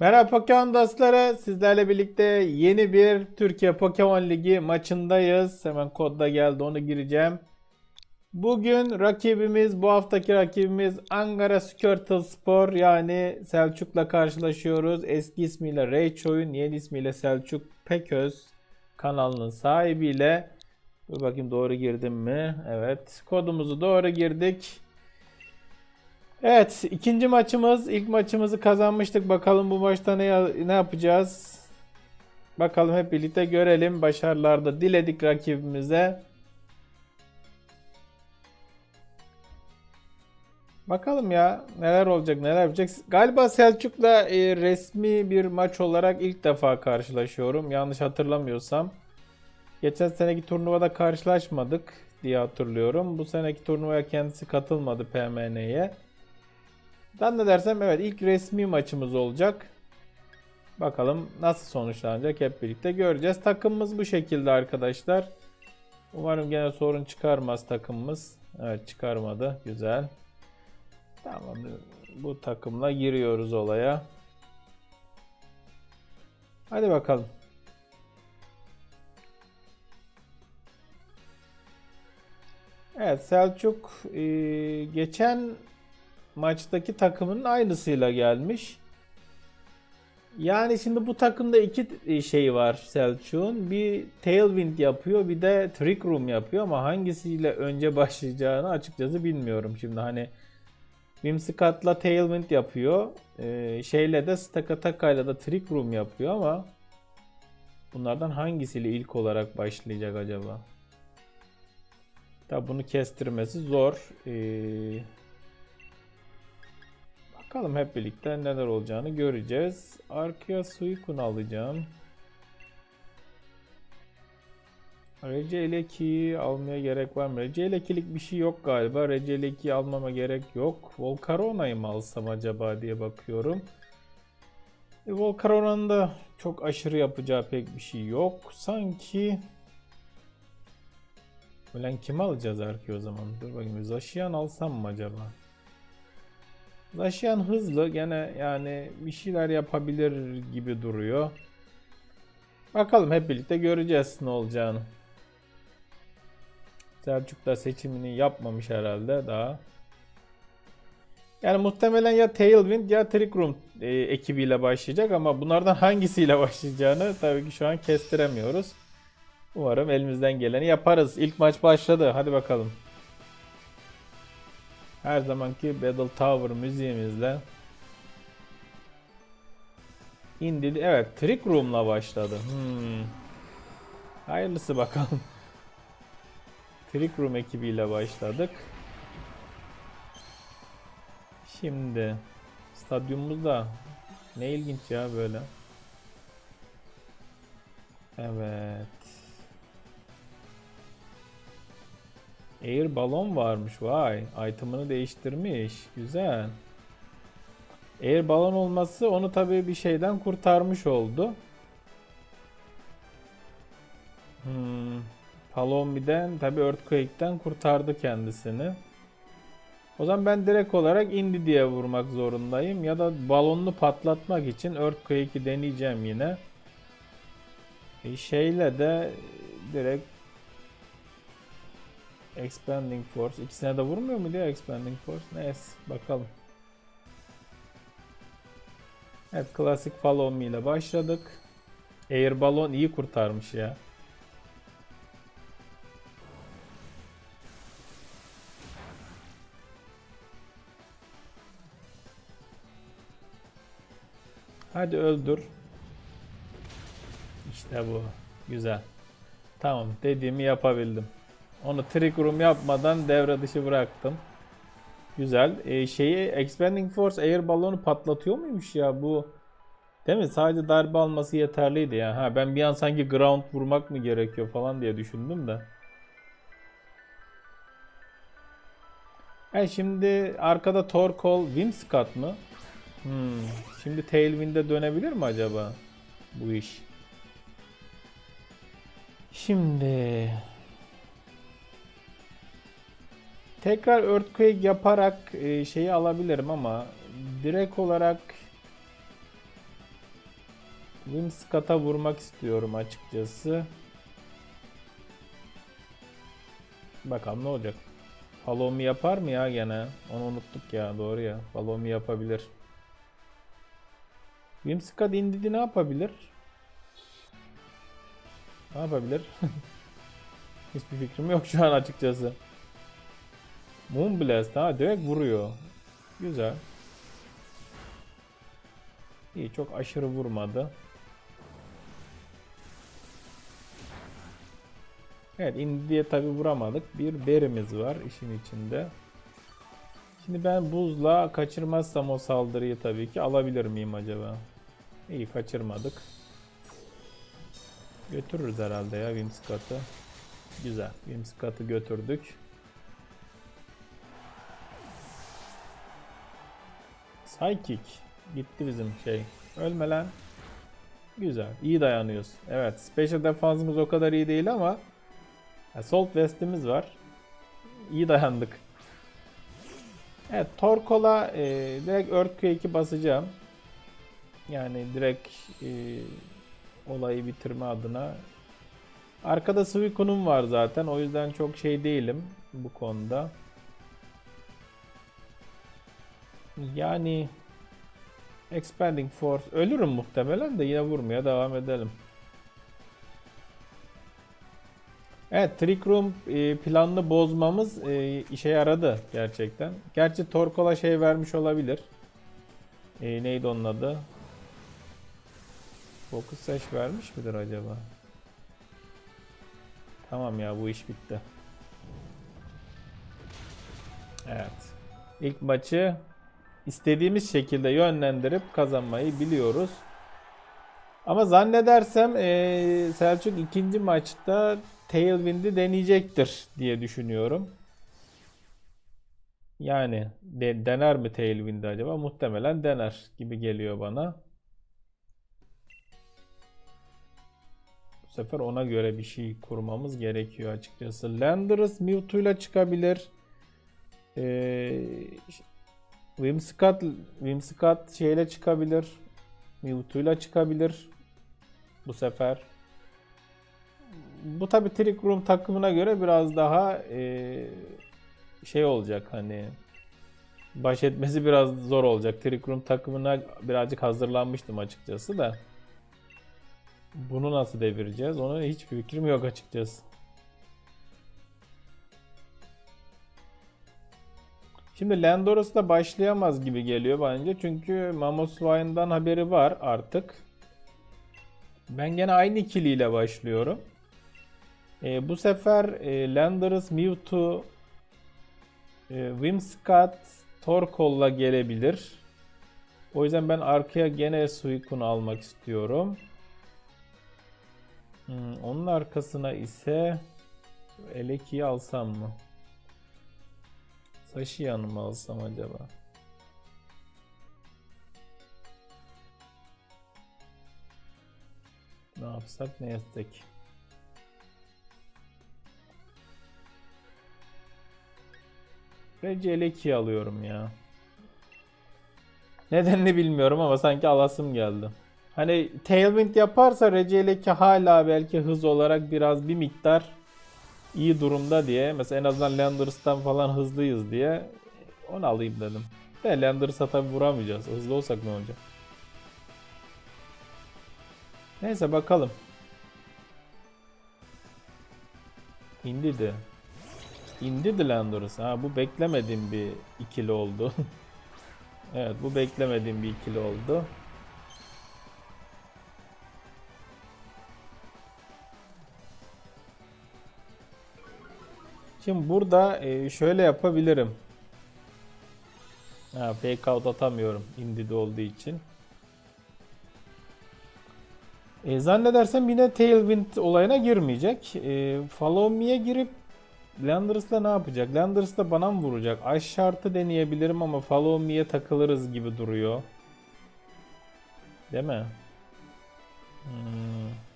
Merhaba Pokemon dostları. Sizlerle birlikte yeni bir Türkiye Pokemon Ligi maçındayız. Hemen kodda geldi onu gireceğim. Bugün rakibimiz, bu haftaki rakibimiz Ankara Skirtle Spor yani Selçuk'la karşılaşıyoruz. Eski ismiyle Raychoy'un, yeni ismiyle Selçuk Peköz kanalının sahibiyle. Dur bakayım doğru girdim mi? Evet. Kodumuzu doğru girdik. Evet, ikinci maçımız. İlk maçımızı kazanmıştık. Bakalım bu maçta ne, ne yapacağız? Bakalım hep birlikte görelim. Başarılar da diledik rakibimize. Bakalım ya neler olacak neler yapacak. Galiba Selçuk'la e, resmi bir maç olarak ilk defa karşılaşıyorum. Yanlış hatırlamıyorsam. Geçen seneki turnuvada karşılaşmadık diye hatırlıyorum. Bu seneki turnuvaya kendisi katılmadı PMN'ye. Ben de dersem evet ilk resmi maçımız olacak. Bakalım nasıl sonuçlanacak hep birlikte göreceğiz. Takımımız bu şekilde arkadaşlar. Umarım gene sorun çıkarmaz takımımız. Evet çıkarmadı. Güzel. Tamam bu takımla giriyoruz olaya. Hadi bakalım. Evet Selçuk geçen maçtaki takımın aynısıyla gelmiş. Yani şimdi bu takımda iki şey var Selçuk'un. Bir Tailwind yapıyor bir de Trick Room yapıyor ama hangisiyle önce başlayacağını açıkçası bilmiyorum. Şimdi hani Whimsicatt'la Tailwind yapıyor. Ee, şeyle de Stakataka da Trick Room yapıyor ama bunlardan hangisiyle ilk olarak başlayacak acaba? Tabi bunu kestirmesi zor. Ee, Bakalım hep birlikte neler olacağını göreceğiz. Arkaya Suicune alacağım. Receleki almaya gerek var mı? Recelekilik bir şey yok galiba. Receleki almama gerek yok. Volcarona'yı mı alsam acaba diye bakıyorum. E, Volcarona'nın da çok aşırı yapacağı pek bir şey yok. Sanki... Ulan kimi alacağız Arki o zaman? Dur bakayım. Zaşiyan alsam mı acaba? Laşyan hızlı gene yani bir şeyler yapabilir gibi duruyor. Bakalım hep birlikte göreceğiz ne olacağını. Selçuk da seçimini yapmamış herhalde daha. Yani muhtemelen ya Tailwind ya Trick Room e, ekibiyle başlayacak ama bunlardan hangisiyle başlayacağını tabii ki şu an kestiremiyoruz. Umarım elimizden geleni yaparız. İlk maç başladı. Hadi bakalım. Her zamanki Battle Tower müziğimizle indi. Evet, Trick Room'la başladı. Hmm. Hayırlısı bakalım. Trick Room ekibiyle başladık. Şimdi stadyumumuzda ne ilginç ya böyle. Evet. Air balon varmış vay. Item'ını değiştirmiş. Güzel. Air balon olması onu tabii bir şeyden kurtarmış oldu. Hmm. Palomi'den tabii Earthquake'den kurtardı kendisini. O zaman ben direkt olarak indi diye vurmak zorundayım. Ya da balonunu patlatmak için Earthquake'i deneyeceğim yine. E şeyle de direkt Expanding Force. İkisine de vurmuyor mu diye Expanding Force? Neyse bakalım. Evet klasik Follow Me ile başladık. Air Balon iyi kurtarmış ya. Hadi öldür. İşte bu. Güzel. Tamam dediğimi yapabildim. Onu trick room yapmadan devre dışı bıraktım. Güzel. Ee, şeyi Expanding Force Air balonu patlatıyor muymuş ya bu? Değil mi? Sadece darbe alması yeterliydi ya. Ha ben bir an sanki ground vurmak mı gerekiyor falan diye düşündüm de. Evet şimdi arkada Torkoal Whimsicott mı? Hmm. Şimdi Tailwind'e dönebilir mi acaba bu iş? Şimdi Tekrar Earthquake yaparak e, şeyi alabilirim ama direkt olarak Whimsicat'a vurmak istiyorum açıkçası. Bakalım ne olacak. Follow me yapar mı ya gene? Onu unuttuk ya doğru ya. Follow me yapabilir. Whimsicott indidi ne yapabilir? Ne yapabilir? Hiçbir fikrim yok şu an açıkçası. Moonblast ha direkt vuruyor. Güzel. İyi çok aşırı vurmadı. Evet indiye tabi vuramadık. Bir berimiz var işin içinde. Şimdi ben buzla kaçırmazsam o saldırıyı tabii ki alabilir miyim acaba? İyi kaçırmadık. Götürürüz herhalde ya Whimsicott'ı. Güzel. Whimsicott'ı götürdük. Psychic. Gitti bizim şey. Ölme lan. Güzel. İyi dayanıyoruz. Evet. Special defansımız o kadar iyi değil ama Assault West'imiz var. İyi dayandık. Evet. Torkola e, direkt Earthquake'i basacağım. Yani direkt e, olayı bitirme adına. Arkada Suicune'um var zaten. O yüzden çok şey değilim bu konuda. Yani Expanding Force ölürüm muhtemelen de yine vurmaya devam edelim. Evet Trick Room e, planını bozmamız e, işe yaradı gerçekten. Gerçi Torkola şey vermiş olabilir. E, neydi onun adı? Focus Sash vermiş midir acaba? Tamam ya bu iş bitti. Evet. İlk maçı istediğimiz şekilde yönlendirip kazanmayı biliyoruz. Ama zannedersem eee, Selçuk ikinci maçta Tailwind'i deneyecektir diye düşünüyorum. Yani de- dener mi Tailwind'i acaba? Muhtemelen dener gibi geliyor bana. Bu sefer ona göre bir şey kurmamız gerekiyor açıkçası. Landorus Mewtwo'yla çıkabilir. Ee, Whimsicott, Whimsicott şeyle çıkabilir. Mewtwo'yla çıkabilir. Bu sefer. Bu tabi Trick Room takımına göre biraz daha ee, şey olacak hani baş etmesi biraz zor olacak. Trick Room takımına birazcık hazırlanmıştım açıkçası da. Bunu nasıl devireceğiz? Ona hiçbir fikrim yok açıkçası. Şimdi Landorus'la başlayamaz gibi geliyor bence. Çünkü Mamoswine'dan haberi var artık. Ben gene aynı ikiliyle başlıyorum. Ee, bu sefer e, Landorus, Mewtwo, e, Whimsicott, Torkoal'la gelebilir. O yüzden ben arkaya gene Suicune almak istiyorum. Hmm, onun arkasına ise Eleki'yi alsam mı? Sashiyan'ı mı alsam acaba? Ne yapsak ne etsek? Bence Eleki'yi alıyorum ya. Nedenini bilmiyorum ama sanki alasım geldi. Hani Tailwind yaparsa Receleki hala belki hız olarak biraz bir miktar iyi durumda diye. Mesela en azından Landers'tan falan hızlıyız diye onu alayım dedim. De Landers'a tabi vuramayacağız. Hızlı olsak ne olacak? Neyse bakalım. İndi de. İndi de Landers. Ha bu beklemediğim bir ikili oldu. evet bu beklemediğim bir ikili oldu. Şimdi burada e, şöyle yapabilirim. Ha, fake out atamıyorum indide olduğu için. E, zannedersem yine Tailwind olayına girmeyecek. E, Follow Me'ye girip Landers'la ne yapacak? Landers'la bana mı vuracak? Aş şartı deneyebilirim ama Follow Me'ye takılırız gibi duruyor. Değil mi? Hmm.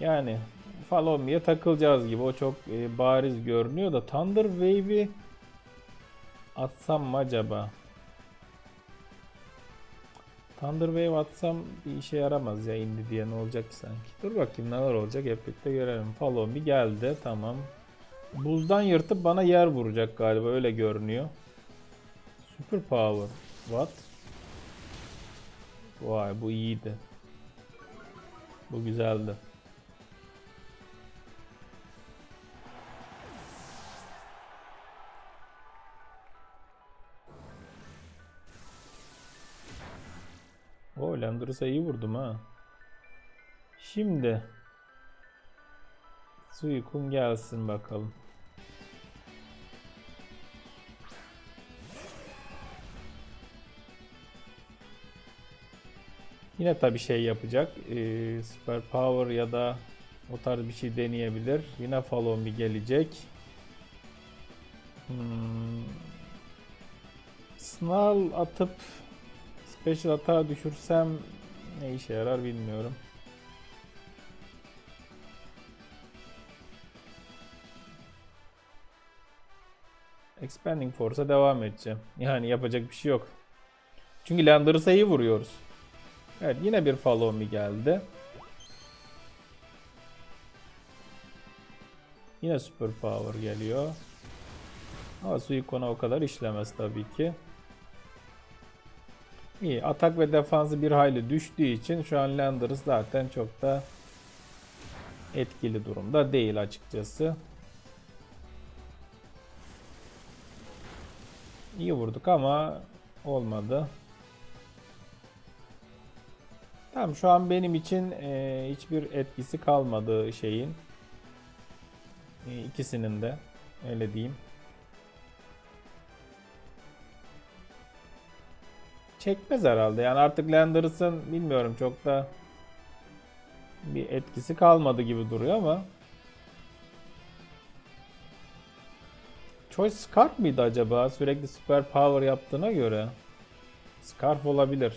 Yani me'ye takılacağız gibi. O çok e, bariz görünüyor da Thunder Wave'i atsam mı acaba? Thunder Wave atsam bir işe yaramaz ya indi diye ne olacak ki sanki. Dur bakayım neler olacak hep birlikte görelim. Follow me geldi tamam. Buzdan yırtıp bana yer vuracak galiba öyle görünüyor. Super power. What? Vay bu iyiydi. Bu güzeldi. O Landorus'a iyi vurdum ha. Şimdi Suikun gelsin bakalım. Yine tabi şey yapacak. Ee, Super Power ya da o tarz bir şey deneyebilir. Yine Follow Me gelecek. Hmm. Snarl atıp Special hata düşürsem ne işe yarar bilmiyorum. Expanding Force'a devam edeceğim. Yani yapacak bir şey yok. Çünkü Landers'a iyi vuruyoruz. Evet yine bir follow me geldi. Yine super power geliyor. Ama Suikon'a o kadar işlemez tabii ki. İyi. Atak ve defansı bir hayli düştüğü için şu an Landers zaten çok da etkili durumda değil açıkçası. İyi vurduk ama olmadı. Tamam şu an benim için e, hiçbir etkisi kalmadı şeyin. E, ikisinin de öyle diyeyim. Çekmez herhalde. Yani artık Landers'ın bilmiyorum çok da bir etkisi kalmadı gibi duruyor ama Choice Scarf mıydı acaba? Sürekli Super Power yaptığına göre. Scarf olabilir.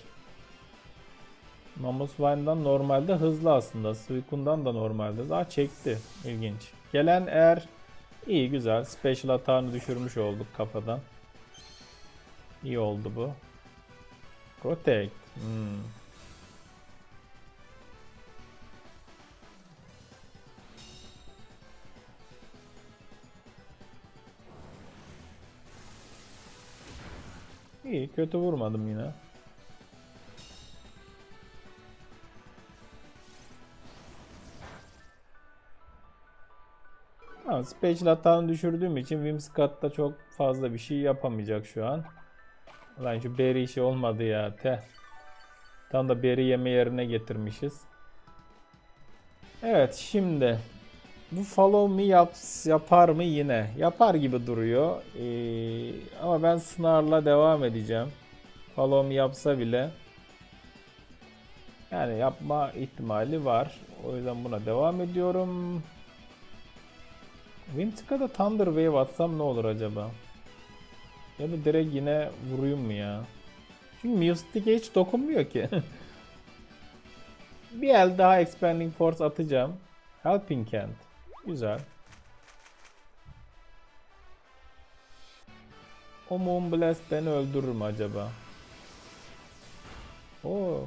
Mammoth Vine'dan normalde hızlı aslında. Suikun'dan da normalde. Aa çekti. İlginç. Gelen eğer iyi güzel. Special atağını düşürmüş olduk kafadan. İyi oldu bu. Protect. Hmm. İyi kötü vurmadım yine. Tamam, special hatanı düşürdüğüm için Whimsicott da çok fazla bir şey yapamayacak şu an. Lan şu berry işi olmadı ya. Teh. Tam da berry yeme yerine getirmişiz. Evet şimdi bu follow me yap, yapar mı yine? Yapar gibi duruyor. Ee, ama ben Snarl'la devam edeceğim. Follow me yapsa bile yani yapma ihtimali var. O yüzden buna devam ediyorum. Whimsica'da Thunder Wave atsam ne olur acaba? Ya da direkt yine vurayım mı ya? Çünkü Mystic'e hiç dokunmuyor ki. bir el daha Expanding Force atacağım. Helping Hand. Güzel. O Moonblast beni öldürür mü acaba? Oo.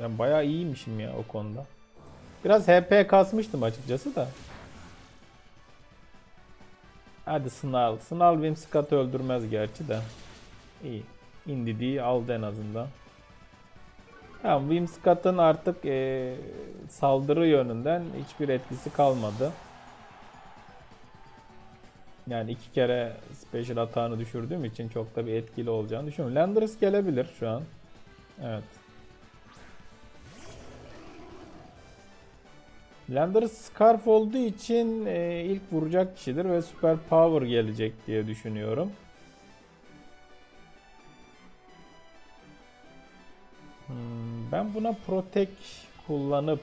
Ben bayağı iyiymişim ya o konuda. Biraz HP kasmıştım açıkçası da. Hadi Snarl. Snarl Whimsicott'ı öldürmez gerçi de. İyi. Indeed'i aldı en azından. Tamam Whimsicott'ın artık e, saldırı yönünden hiçbir etkisi kalmadı. Yani iki kere special atağını düşürdüğüm için çok da bir etkili olacağını düşünüyorum. Landers gelebilir şu an. Evet. Landers Scarf olduğu için e, ilk vuracak kişidir ve Super Power gelecek diye düşünüyorum. Hmm, ben buna Protect kullanıp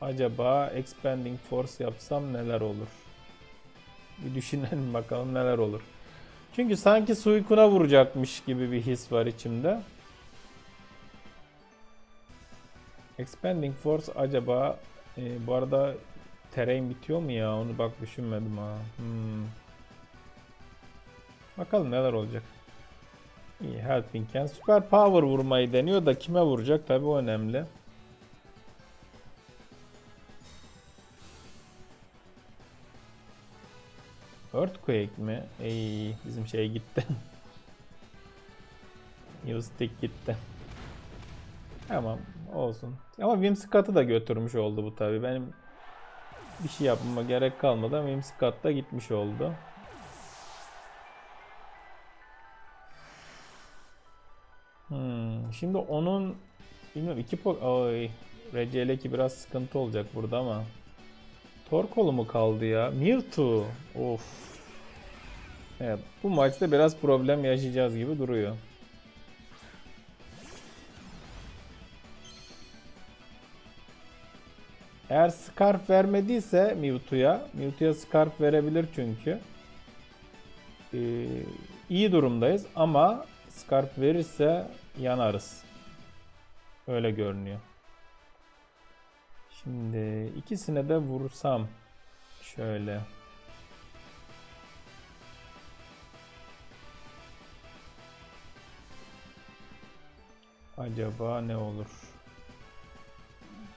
acaba Expanding Force yapsam neler olur? Bir düşünelim bakalım neler olur. Çünkü sanki Suikun'a vuracakmış gibi bir his var içimde. Expanding Force acaba e, bu arada terrain bitiyor mu ya? Onu bak düşünmedim ha. Hmm. Bakalım neler olacak. İyi helping hand. Super power vurmayı deniyor da kime vuracak tabi o önemli. Earthquake mi? Ey bizim şey gitti. Yustik gitti. Tamam olsun. Ama Whimsicot'u da götürmüş oldu bu tabi. Benim bir şey yapmama gerek kalmadan Whimsicott da gitmiş oldu. Hmm, şimdi onun bilmiyorum iki po Ay, Receleki biraz sıkıntı olacak burada ama Torkoğlu mu kaldı ya? Mewtwo. Of. Evet, bu maçta biraz problem yaşayacağız gibi duruyor. Eğer Scarf vermediyse Mewtwo'ya, Mewtwo'ya Scarf verebilir çünkü. Ee, iyi durumdayız ama Scarf verirse yanarız. Öyle görünüyor. Şimdi ikisine de vursam şöyle. Acaba ne olur?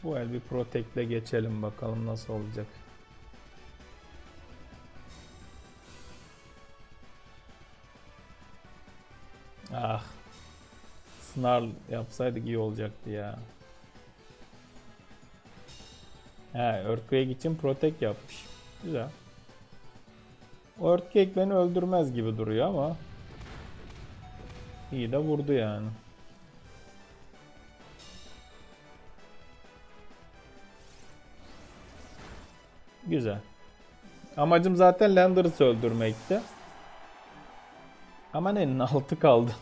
Bu el bir Protect'le geçelim bakalım nasıl olacak. Ah. Snarl yapsaydık iyi olacaktı ya. He, Earthquake için Protect yapmış. Güzel. O Earthquake beni öldürmez gibi duruyor ama iyi de vurdu yani. Güzel. Amacım zaten Landers'ı öldürmekti. Ama ne altı kaldı.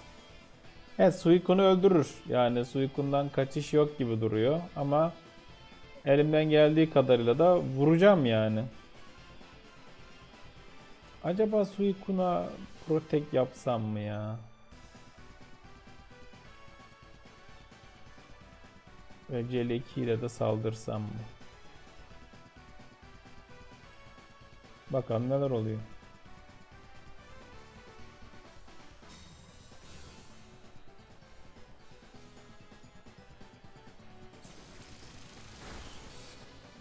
Evet Suikun'u öldürür. Yani Suikun'dan kaçış yok gibi duruyor. Ama elimden geldiği kadarıyla da vuracağım yani. Acaba Suikun'a Protect yapsam mı ya? Ve CL2 ile de saldırsam mı? Bakalım neler oluyor.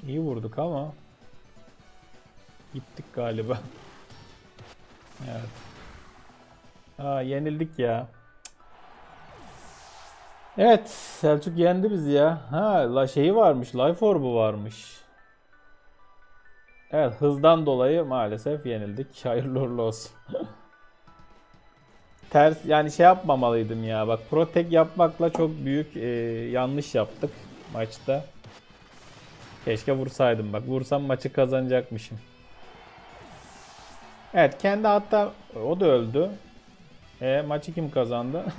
İyi vurduk ama gittik galiba. evet. Aa yenildik ya. Evet, Selçuk yendi bizi ya. Ha, la şeyi varmış, Life Orb'u varmış. Evet, hızdan dolayı maalesef yenildik. Hayırlı uğurlu olsun. Ters yani şey yapmamalıydım ya. Bak Protect yapmakla çok büyük e, yanlış yaptık maçta. Keşke vursaydım bak. Vursam maçı kazanacakmışım. Evet kendi hatta o da öldü. E maçı kim kazandı?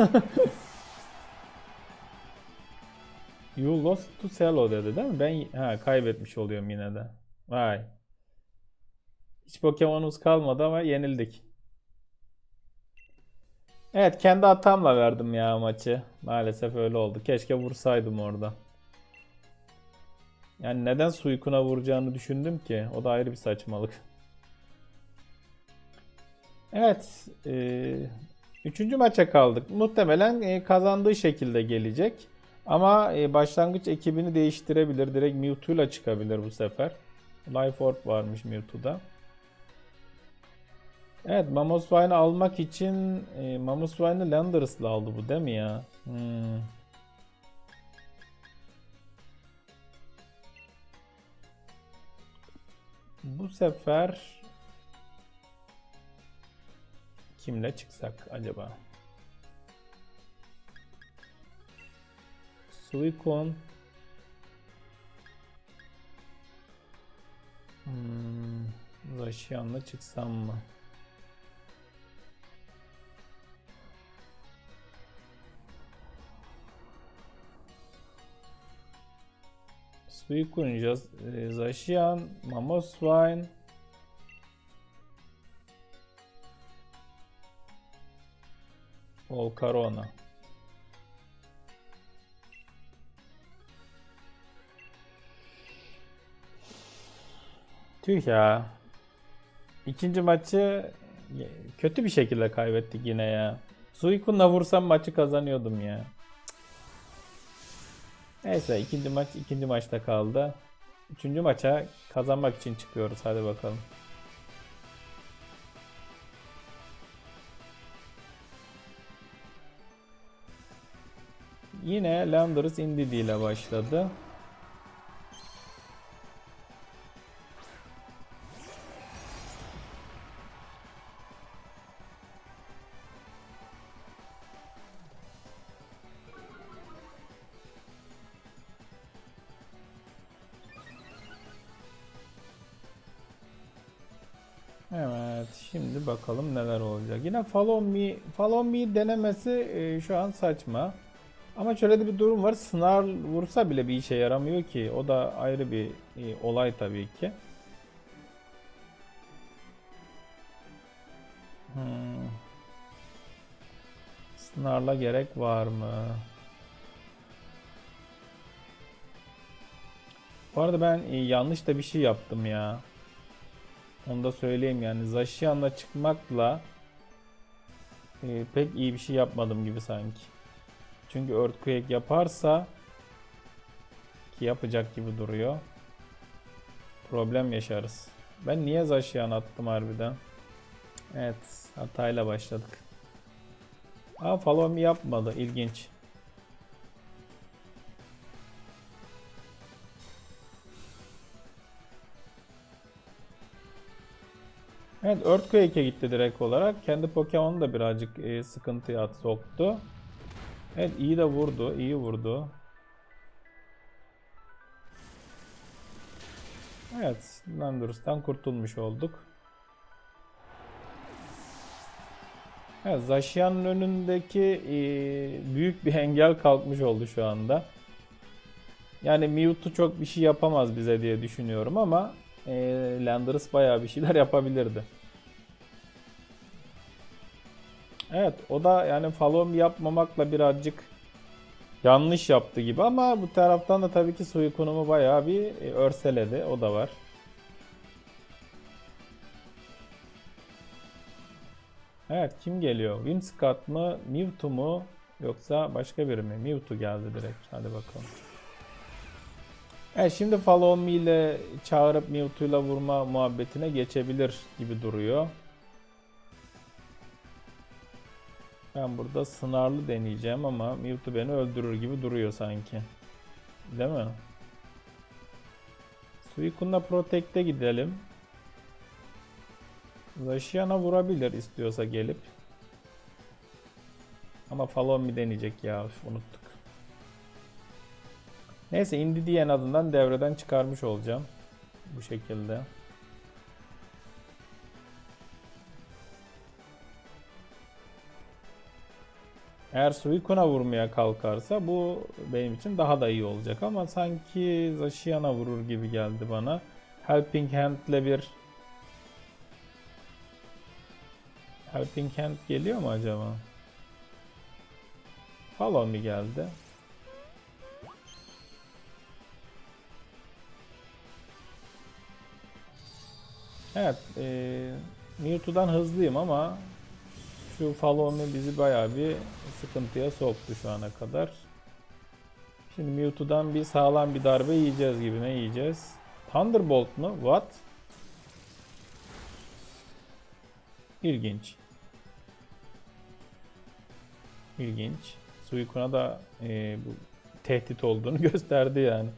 you lost to Selo dedi değil mi? Ben ha, kaybetmiş oluyorum yine de. Vay. Hiç Pokemon'umuz kalmadı ama yenildik. Evet kendi hatamla verdim ya maçı. Maalesef öyle oldu. Keşke vursaydım orada. Yani neden Suikun'a vuracağını düşündüm ki. O da ayrı bir saçmalık. Evet. E, üçüncü maça kaldık. Muhtemelen e, kazandığı şekilde gelecek. Ama e, başlangıç ekibini değiştirebilir. Direkt Mewtwo ile çıkabilir bu sefer. Life Orb varmış Mewtwo'da. Evet Mamoswine'ı almak için e, Mamoswine'ı Landers'la aldı bu değil mi ya? Hmm. Bu sefer kimle çıksak acaba? Suicune hmm, Zaşiyan'la çıksam mı? Suicune, e, Zacian, Mamoswine. Volcarona. Tüh ya. İkinci maçı kötü bir şekilde kaybettik yine ya. Suikun'la vursam maçı kazanıyordum ya. Neyse ikinci maç ikinci maçta kaldı. Üçüncü maça kazanmak için çıkıyoruz. Hadi bakalım. Yine Landers Indeed ile başladı. Yine follow me, follow me denemesi e, şu an saçma. Ama şöyle de bir durum var. Sınar vursa bile bir işe yaramıyor ki. O da ayrı bir e, olay tabii ki. Hmm. Snarla gerek var mı? Bu arada ben e, yanlış da bir şey yaptım ya. Onu da söyleyeyim yani. Zaşiyan'la çıkmakla e, pek iyi bir şey yapmadım gibi sanki. Çünkü Earthquake yaparsa ki yapacak gibi duruyor. Problem yaşarız. Ben niye Zaşiyan attım harbiden? Evet, hatayla başladık. Aa follow me yapmadı. İlginç. Evet Earthquake'e gitti direkt olarak. Kendi Pokemon'u da birazcık e, sıkıntıya soktu. Evet iyi de vurdu. iyi vurdu. Evet Landorus'tan kurtulmuş olduk. Evet Zacian'ın önündeki e, büyük bir engel kalkmış oldu şu anda. Yani Mewtwo çok bir şey yapamaz bize diye düşünüyorum ama e, Landorus bayağı bir şeyler yapabilirdi. Evet o da yani me yapmamakla birazcık yanlış yaptı gibi ama bu taraftan da tabii ki Suikun'umu bayağı bir e, örseledi. O da var. Evet kim geliyor? Whimsicott mı? Mewtwo mu? Yoksa başka biri mi? Mewtwo geldi direkt. Hadi bakalım. Evet şimdi follow me ile çağırıp Mewtwo ile vurma muhabbetine geçebilir gibi duruyor. Ben burada sınarlı deneyeceğim ama Mewtwo beni öldürür gibi duruyor sanki. Değil mi? Suikun'la Protect'e gidelim. Zacian'a vurabilir istiyorsa gelip. Ama follow me deneyecek ya üf, unuttuk. Neyse Indeed'i en azından devreden çıkarmış olacağım. Bu şekilde. Eğer Suikun'a vurmaya kalkarsa bu benim için daha da iyi olacak ama sanki Zacian'a vurur gibi geldi bana. Helping Hand'le bir Helping Hand geliyor mu acaba? Follow me geldi. Evet, e, Mewtwo'dan hızlıyım ama şu follow me bizi bayağı bir sıkıntıya soktu şu ana kadar. Şimdi Mewtwo'dan bir sağlam bir darbe yiyeceğiz gibi ne yiyeceğiz? Thunderbolt mu? What? İlginç. İlginç. Suikun'a da e, bu tehdit olduğunu gösterdi yani.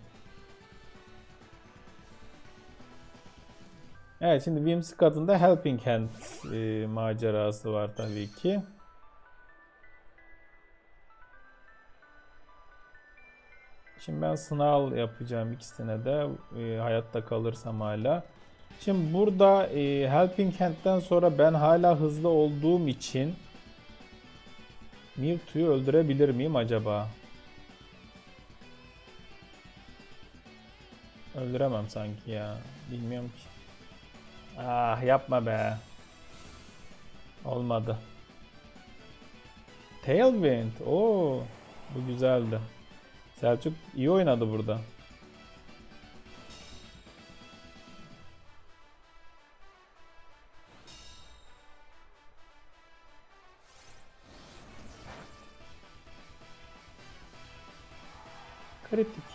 Evet şimdi Whimsicott'ın da Helping Hand e, macerası var tabii ki. Şimdi ben sınav yapacağım ikisine de e, hayatta kalırsam hala. Şimdi burada e, Helping Hand'den sonra ben hala hızlı olduğum için Mewtwo'yu öldürebilir miyim acaba? Öldüremem sanki ya. Bilmiyorum ki. Ah yapma be. Olmadı. Tailwind. Oo, bu güzeldi. Selçuk iyi oynadı burada. Kritik.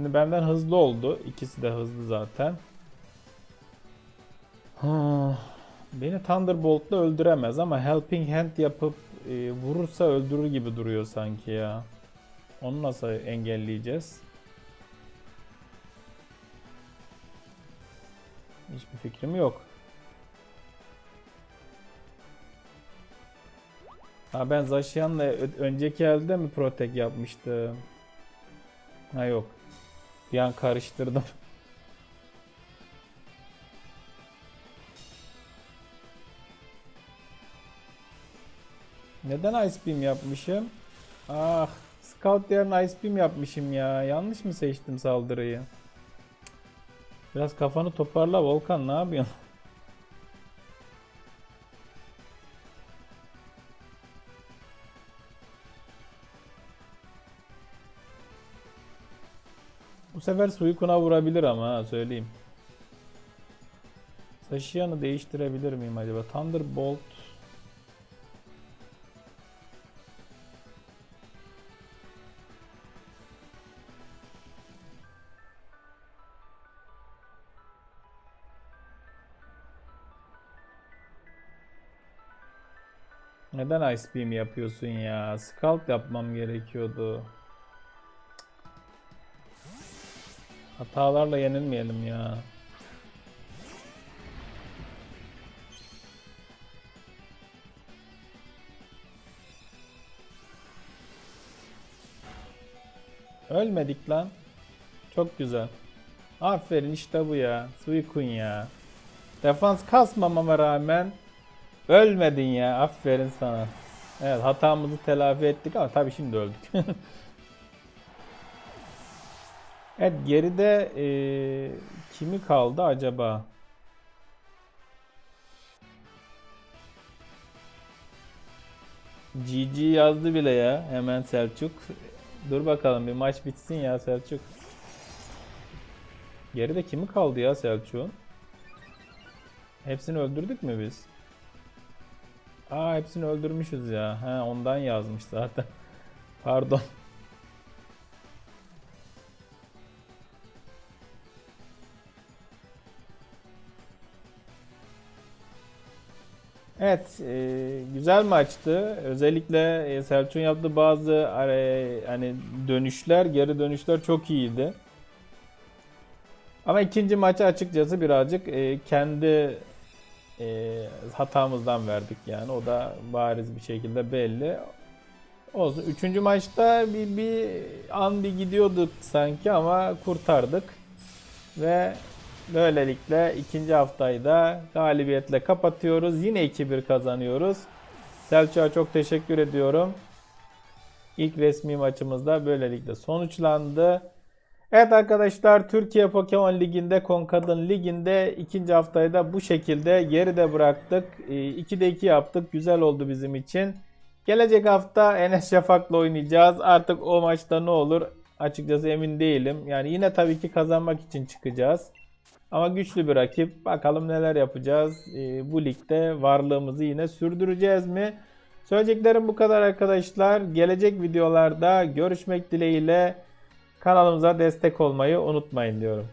Şimdi benden hızlı oldu. İkisi de hızlı zaten. Beni Thunderbolt'la öldüremez ama Helping Hand yapıp e, vurursa öldürür gibi duruyor sanki ya. Onu nasıl engelleyeceğiz? Hiçbir fikrim yok. Ha ben Zacian'la ö- önceki elde mi Protect yapmıştım? Ha yok. Bir an karıştırdım. Neden Ice Beam yapmışım? Ah, Scout yerine Ice Beam yapmışım ya. Yanlış mı seçtim saldırıyı? Biraz kafanı toparla Volkan ne yapıyorsun? Bu sefer Suikun'a vurabilir ama ha söyleyeyim. Sashiyan'ı değiştirebilir miyim acaba? Thunderbolt Neden Ice Beam yapıyorsun ya? Scald yapmam gerekiyordu. Hatalarla yenilmeyelim ya. Ölmedik lan. Çok güzel. Aferin işte bu ya. Suikun ya. Defans kasmamama rağmen ölmedin ya. Aferin sana. Evet hatamızı telafi ettik ama tabii şimdi öldük. evet geride eee, kimi kaldı acaba? GG yazdı bile ya hemen Selçuk. Dur bakalım bir maç bitsin ya Selçuk. Geride kimi kaldı ya Selçuk'un? Hepsini öldürdük mü biz? Aa hepsini öldürmüşüz ya. Ha ondan yazmış zaten. Pardon. Evet, e, güzel maçtı. Özellikle e, Selçuk'un yaptığı bazı e, hani dönüşler, geri dönüşler çok iyiydi. Ama ikinci maçı açıkçası birazcık e, kendi e, hatamızdan verdik yani. O da bariz bir şekilde belli. Olsun. Üçüncü maçta bir, bir an bir gidiyorduk sanki ama kurtardık. Ve böylelikle ikinci haftayı da galibiyetle kapatıyoruz. Yine 2-1 kazanıyoruz. Selçuk'a çok teşekkür ediyorum. İlk resmi maçımız da böylelikle sonuçlandı. Evet arkadaşlar Türkiye Pokemon Ligi'nde Konkadın Ligi'nde ikinci haftayı da bu şekilde geride bıraktık. 2'de 2 yaptık. Güzel oldu bizim için. Gelecek hafta Enes Şafak'la oynayacağız. Artık o maçta ne olur açıkçası emin değilim. Yani yine tabii ki kazanmak için çıkacağız. Ama güçlü bir rakip. Bakalım neler yapacağız. Ee, bu ligde varlığımızı yine sürdüreceğiz mi? Söyleyeceklerim bu kadar arkadaşlar. Gelecek videolarda görüşmek dileğiyle kanalımıza destek olmayı unutmayın diyorum.